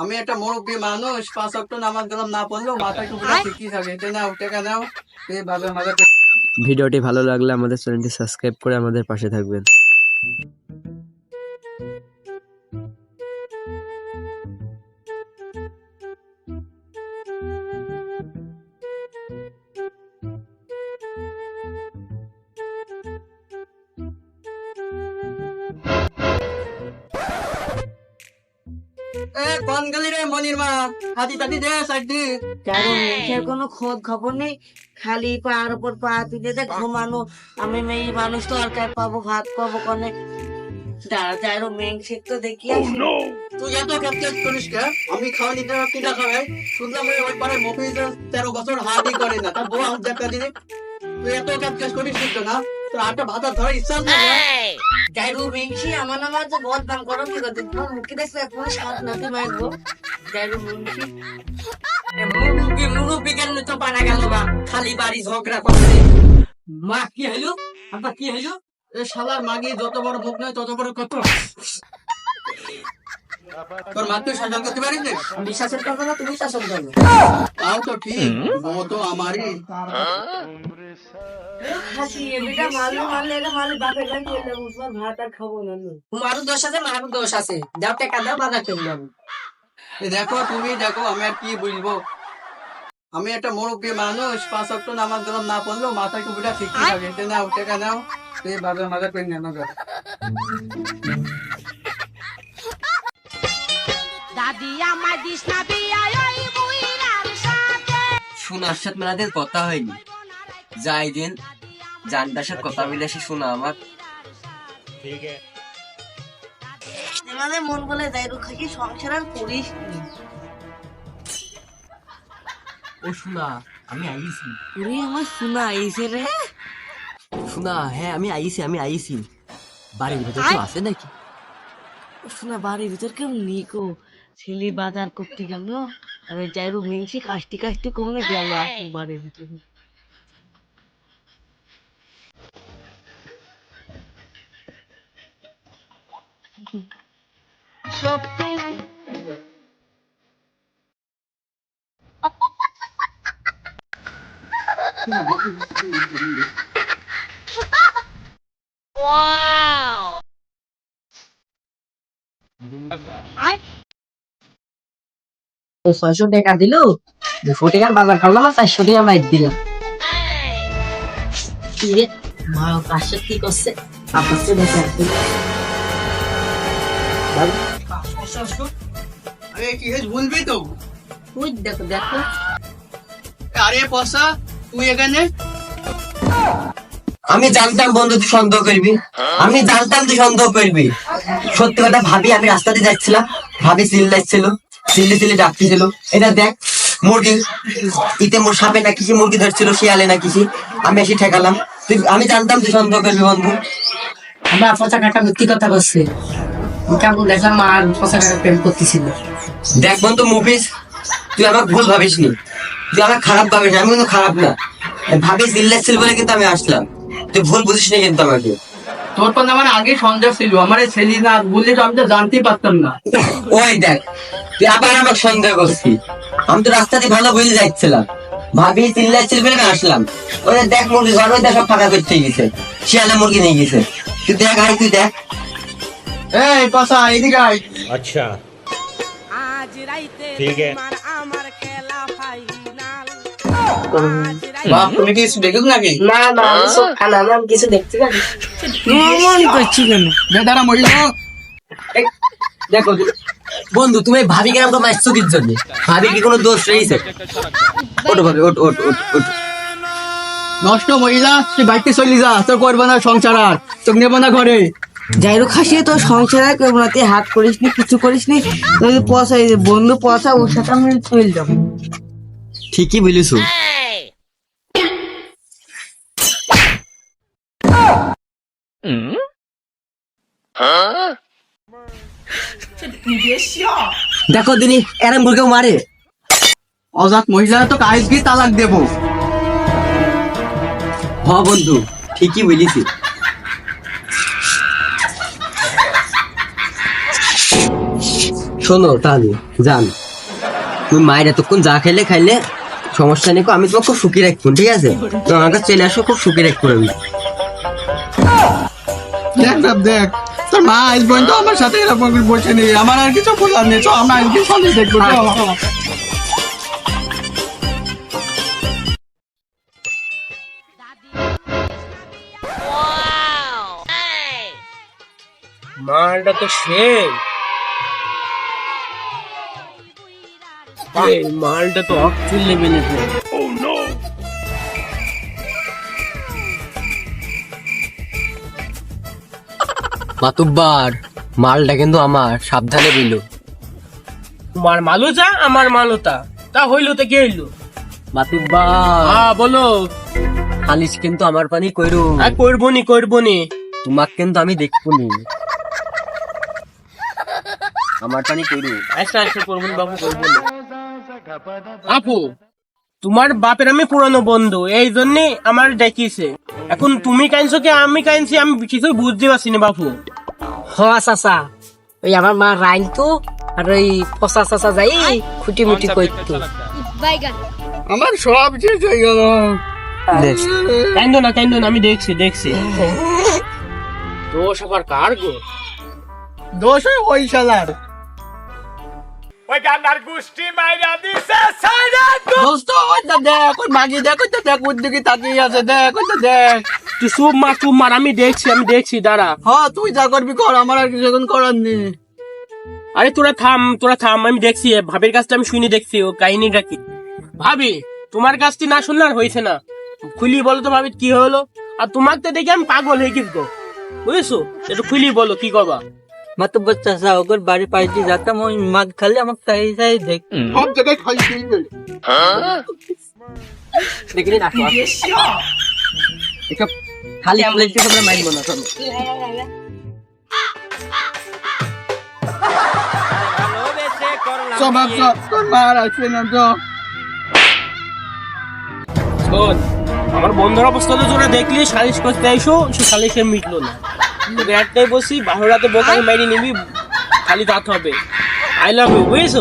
আমি একটা মুরব্বী মানুষ পাঁচ অক্ট নামাজ গেলাম না পড়লেও মাথা টুকু ঠিকই থাকে? এটা নাও টাকা নাও। এই ভালো ভিডিওটি ভালো লাগলে আমাদের চ্যানেলটি সাবস্ক্রাইব করে আমাদের পাশে থাকবেন। এ কোন গেলি রে মনির মা হাতি টাতি দে সাইডি কেন মেয়ের কোনো খোঁজ খবর নেই। খালি পার উপর পা তুলে দে ঘুমানো। আমি মেয়ে মানুষ তো আর পাবো ভাত পাবো কনে? দাঁড়া যাইরো মেন শেখ তো দেখি তুই এত ক্যাপচার করিস কে? আমি খাওয়া নিতে কিনা খাবে শুনলাম ওই ওই পারে মফিজ তেরো বছর হাতই করে না তার বউ হাত দেখা দিলে তুই এত ক্যাপচার করিস না তোর আটটা ভাতা ধরে ইচ্ছা যাইরো মেনছি আমার নামার তো বহুত দাম করো, কি করতে তোমার মুখে দেখছে খালি বাড়ি ঝগড়া করছে। মা, কি আব্বা, কি হইল? এ শালার মাগি যত বড় মুখ নয়, তত বড় কত? তোর মা শাসন করতে পারিস না? আমি শাসন করব না, তুমি শাসন করবে। তাও তো ঠিক, ও তো আমারই। না দেখো তুমি দেখো আমি আর কি বুঝব? আমি একটা মুরব্বী মানুষ পাঁচ অক্ট নামাজ গেলাম না পড়লেও মাথায় টুপিটা ঠিকই থাকে। এটা নাও টাকা নাও। এই বাজার মাজার করে নেন দাদি আমার দিস না বিয়া ওই বুইরার সাথে। শোনার সাথে মেলাদের কথা হয়নি। যাই দিন জানটার সাথে কথা বলে এসে শোনা আমার। আমাদের মন বলে যাই রুখাকি সংসার আর করিস ও শোনা আমি আইছি। ওরে আমার শোনা এইছে রে। শোনা হ্যাঁ আমি আইছি আমি আইছি। বাড়ির ভিতর তো আছে নাকি? ও শোনা বাড়ির ভিতর কেউ নিকো ছেলে বাজার করতে গেল আমি যাইরু মেংছি কাশটি কাশটি কমলে গেল আসুন বাড়ির ভিতরে। ছয়শো টাকা দিল? দুশো টাকার বাজার করলাম আর চারশো টাকা মাইক দিলাম। কি রে মা কাছে কি করছে? আসছে আরে কি হেস ভুলবি তো? ওই দেখো দেখো। আরে পয়সা তুই এখানে? আমি জানতাম বন্ধু তুই সন্দেহ করবি। আমি জানতাম তুই সন্দেহ করবি। সত্যি কথা ভাবি আমি রাস্তা দিয়ে যাচ্ছিলাম। ভাবি চিল্লাচ্ছিল চিল্লি চিল্লি ডাকতেছিল। এটা দেখ মুরগি। ইতে মোর সাপে না কিসি মুরগি ধরছিল শিয়ালে না কিসি। আমি এসে ঠেকালাম। তুই আমি জানতাম তুই সন্দেহ করবি বন্ধু। আমার পচা মিথ্যি কথা বলছে। কেমন দেখলাম আর পচা কাকা প্রেম করতেছিল। দেখ বন্ধু মুভিস তুই আমার ভুল ভাবিস নি তুই আমার খারাপ ভাবিস আমি কিন্তু খারাপ না। ভাবি চিল্লাচ্ছিল বলে কিন্তু আমি আসলাম। তুই ভুল বুঝিস না কিন্তু আমাকে। তোর তো আমার আগে সন্দেহ ছিল আমার ছেলে না বললে তো আমি তো জানতেই পারতাম না। ওই দেখ তুই আবার আমাকে সন্দেহ করছিস। আমি তো রাস্তা দিয়ে ভালো বুঝে যাচ্ছিলাম। ভাবি চিল্লাচ্ছিল বলে আসলাম। ওই যে দেখ মুরগি ঘর ওই দেখ সব ফাঁকা করতে গেছে। শিয়ালে মুরগি নিয়ে গেছে। তুই দেখ আয় তুই দেখ। এই পাশা এদিকে আয়। আচ্ছা। আজ রাইতে তোমার আমার খেলা ফাইনাল বন্ধু তুমি ভাবি কেন তোমার জন্য? ভাবি কি কোনো দোষ রয়েছে? ওটো ভাবি ওট ওট ওট ওট নষ্ট মহিলা তুই বাড়িতে চলি যা। তোর করব না সংসার আর। তোর নেব না ঘরে। যাইরো খাসি তো সংসার আর করব না তুই হাত করিস নি কিছু করিস নি তুই পয়সা বন্ধু পয়সা ওর সাথে আমি চলে যাব। ঠিকই বলিস দেখো দিনি এরম করে মারে। অজাত মহিলা তো কাজ গিয়ে তালাক দেবো। হ বন্ধু ঠিকই বলিস শোনো তাহলে যান। তুমি মায়ের এতক্ষণ যা খেলে খাইলে সমস্যা নেই আমি তোমাকে খুব সুখী রাখব ঠিক আছে? তো আমার কাছে চলে আসো খুব সুখী রাখব আমি। দেখ না দেখ তোর মা আজ পর্যন্ত আমার সাথে এরকম করে বসে নেই আমার আর কিছু বলার নেই তো আমরা দেখব মালটা তো সেই মালটা তো অক্সিল লেভেলের মাতুব্বার মালটা কিন্তু আমার সাবধানে বিলো। তোমার মালুতা আমার মালুতা। তা হইল তো কি হইল? মাতুব্বার। হ্যাঁ বলো। খালিস কিন্তু আমার পানি কইরু। আর করব নি করব নি তোমাকে কিন্তু আমি দেখব নি আমার পানি কইরু। আচ্ছা আচ্ছা করব বাবু করব নি আপু তোমার বাপের আমি পুরানো বন্ধু এই জন্যে আমার দেখিছে। এখন তুমি কাইনছো কি আমি কাইনছি আমি কিছু বুঝতে পারছি না বাপু। হ চাচা। ওই আমার মা রাইন তো আর ওই পচা চাচা যাই খুঁটি মুটি করতো। আমার সব শেষ হয়ে গেল। কাইন্দ না কাইন্দ না আমি দেখছি দেখছি। দোষ আবার কার গো? দোষ হয় ওই শালার দোস্ত ওইটা দেখ ওই মাগি দেখ ওইটা দেখ ওর দিকে তাকিয়ে আছে দেখ ওইটা দেখ। তুই চুপ মার চুপ মার আমি দেখছি আমি দেখছি দাঁড়া। হ্যাঁ তুই যা করবি কর আমার আর কিছু এখন করার নেই। আরে তোরা থাম তোরা থাম আমি দেখছি ভাবির কাছটা আমি শুনি দেখছি ও কাহিনীটা কি? ভাবি তোমার কাছটি না শুনলে আর হয়েছে না। খুলি বলো তো ভাবি কি হলো? আর তোমাকে তো দেখে আমি পাগল হয়ে গেছি গো। বুঝেছ? একটু খুলি বলো কি করবা? মাতুব্বর চাচা ওগর বাড়ি পাইতে যেতাম ওই মাগ খালি আমাকে চাই চাই দেখ। সব জায়গায় খাই খেয়ে গেলি। দেখলি না এসব খালি প্লেট আমরা মারিব না চলো সব। সব তোর মা আসবে না তো? আমার বন্ধুর অবস্থা তো তোরা দেখলি সালিশ করতে আইসো সে সালিশে মিটলো না। তোকে একটাই বসি বাহুরাতে বোকাকে মেরে নিবি খালি দাঁত হবে। আই লাভ ইউ বুঝেছ?